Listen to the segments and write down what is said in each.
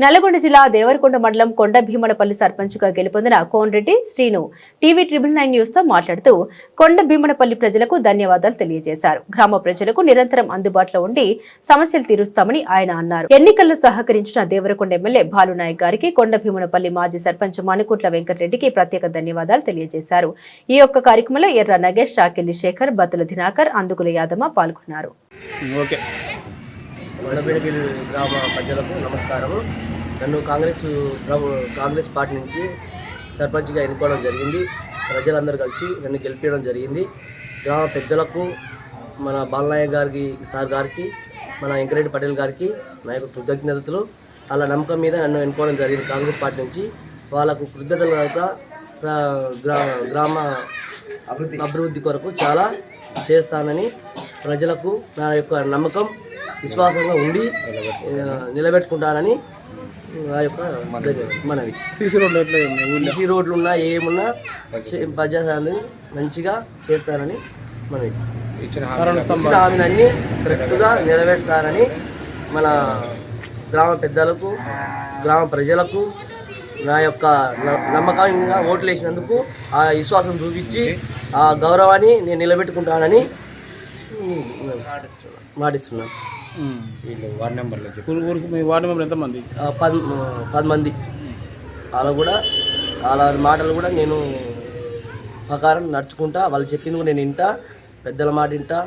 నల్గొండ జిల్లా దేవరకొండ మండలం కొండ భీమనపల్లి సర్పంచ్గా గెలుపొందిన Konreddy Srinu TV triple nine న్యూస్తో మాట్లాడుతూ కొండ భీమనపల్లి ప్రజలకు ధన్యవాదాలు తెలియజేశారు. గ్రామ ప్రజలకు నిరంతరం అందుబాటులో ఉండి సమస్యలు తీరుస్తామని ఆయన అన్నారు. ఎన్నికల్లో సహకరించిన దేవరకొండ ఎమ్మెల్యే భాలునాయక్ గారికి కొండ భీమనపల్లి మాజీ సర్పంచ్ మణికుట్ల వెంకటరెడ్డికి ప్రత్యేక ధన్యవాదాలు తెలియజేశారు. ఈ యొక్క కార్యక్రమంలో ఎర్ర నగేష్ చాకెల్లి శేఖర్ బతుల దినాకర్ అందుకుల యాదమ్మ పాల్గొన్నారు. ఓకే. వడబిడబిల్ గ్రామ ప్రజలకు నమస్కారము. నన్ను కాంగ్రెస్ ప్రభు కాంగ్రెస్ పార్టీ నుంచి సర్పంచ్గా ఎన్నుకోవడం జరిగింది. ప్రజలందరూ కలిసి నన్ను గెలిపించడం జరిగింది. గ్రామ పెద్దలకు మన బాలనాయక్ గారికి సార్ గారికి మన వెంకరెడ్డి పటేల్ గారికి నా యొక్క కృతజ్ఞతలు. వాళ్ళ నమ్మకం మీద నన్ను ఎన్నుకోవడం జరిగింది కాంగ్రెస్ పార్టీ నుంచి. వాళ్ళకు కృతజ్ఞతల తర్వాత గ్రా- గ్రామ అభివృద్ధి. అభివృద్ధి కొరకు చాలా చేస్తానని ప్రజలకు నా యొక్క నమ్మకం విశ్వాసంగా ఉండి నిలబెట్టుకుంటానని నా యొక్క మనవి. సీసీ రోడ్లు ఎట్లా సిసి రోడ్లు ఉన్నా ఏమున్నా ప్రజాశాలని మంచిగా చేస్తానని మనవి. ఇచ్చిన హామీలన్నీ కరెక్ట్గా నెరవేరుస్తారని మన గ్రామ పెద్దలకు గ్రామ ప్రజలకు నా యొక్క న- నమ్మకంగా ఓట్లు వేసినందుకు ఆ విశ్వాసం చూపించి ఆ గౌరవాన్ని నేను నిలబెట్టుకుంటానని ఉమ్, మాటిస్తున్నాను ఉమ్. ఊరు ఊరికి మీ వార్డు మెంబర్ ఎంతమంది? పది పది మంది. అలా కూడా వాళ్ళ మాటలు కూడా నేను ప్రకారం నడుచుకుంటా వాళ్ళు చెప్పింది కూడా నేను వింటా పెద్దల మాట వింటా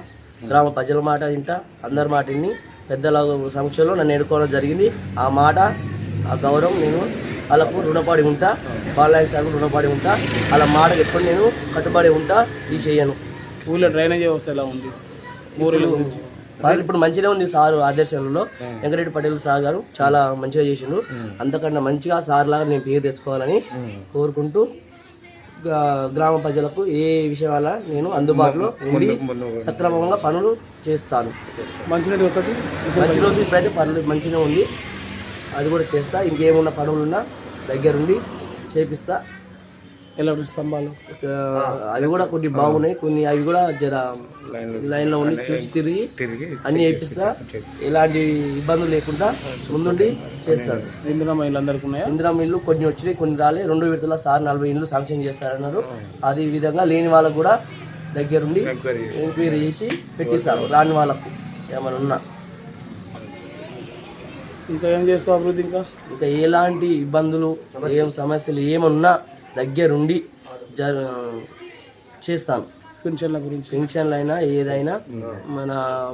గ్రామ ప్రజల మాట వింటా అందరి మాట విని పెద్దల సమక్షంలో నన్ను ఎన్నుకోవడం జరిగింది. ఆ మాట ఆ గౌరవం నేను వాళ్ళకు రుణపడి ఉంటా వాళ్ళ సార్ రుణపడి ఉంటా. వాళ్ళ మాట ఎప్పుడు నేను కట్టుబడి ఉంటా ఈ చేయను. ఊళ్ళో డ్రైనేజ్ వ్యవస్థ ఎలా ఉంది? గురించి ఇప్పుడు మంచిగా ఉంది సార్ ఆదర్శంలో వెంకరెడ్డి పటేల్ సార్ గారు చాలా మంచిగా చేసిండు. అంతకన్నా మంచిగా సార్ లాగా నేను పేరు తెచ్చుకోవాలని కోరుకుంటూ గ్రా- గ్రామ ప్రజలకు ఏ విషయం వల్ల నేను అందుబాటులో ఉండి సక్రమంగా పనులు చేస్తాను. వసతి మంచి రోజు ఇప్పుడైతే పనులు మంచిగా ఉంది. అది కూడా చేస్తా. ఇంకేమున్న పనులున్నా దగ్గరుండి చేపిస్తా. ఎలక్ట్రిక్ స్తంభాలు? అవి కూడా కొన్ని బాగున్నాయి కొన్ని అవి కూడా జర లైన్లో ఉండి చూసి తిరిగి అన్ని చేపిస్తా. ఎలాంటి ఇబ్బందులు లేకుండా ముందుండి చేస్తాను ఇందిరా మహిళలందరికీ ఉన్నాయా? ఇందిరా ఇల్లు కొన్ని వచ్చినాయి కొన్ని రాలే. రెండు విడతల సార్ నలభై ఇల్లు శాంక్షన్ చేస్తారన్నారు. అదే విధంగా లేని వాళ్ళకు కూడా దగ్గరుండి ఎంక్వైరీ చేసి పెట్టిస్తారు రాని వాళ్ళకు ఏమైనా ఉన్నా. ఇంకా ఏం చేస్తావు అభివృద్ధి ఇంకా? ఇంకా ఎలాంటి ఇబ్బందులు ఏం సమస్యలు ఏమన్నా దగ్గరుండి జర చేస్తాను పెన్షన్ల గురించి. పెన్షన్లు అయినా ఏదైనా మన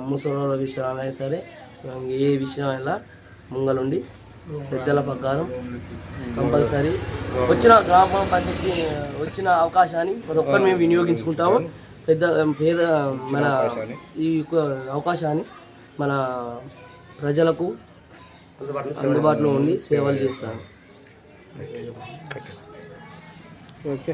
ముసలి విషయాలైనా సరే ఏ విషయం అయినా ముంగలుండి పెద్దల ప్రకారం కంపల్సరీ. వచ్చిన గ్రామ పంచాయతీ వచ్చిన అవకాశాన్ని ప్రతి ఒక్కరు మేము వినియోగించుకుంటాము. పెద్ద పేద మన ఈ అవకాశాన్ని మన ప్రజలకు అందుబాటులో ఉండి సేవలు చేస్తాను ఓకే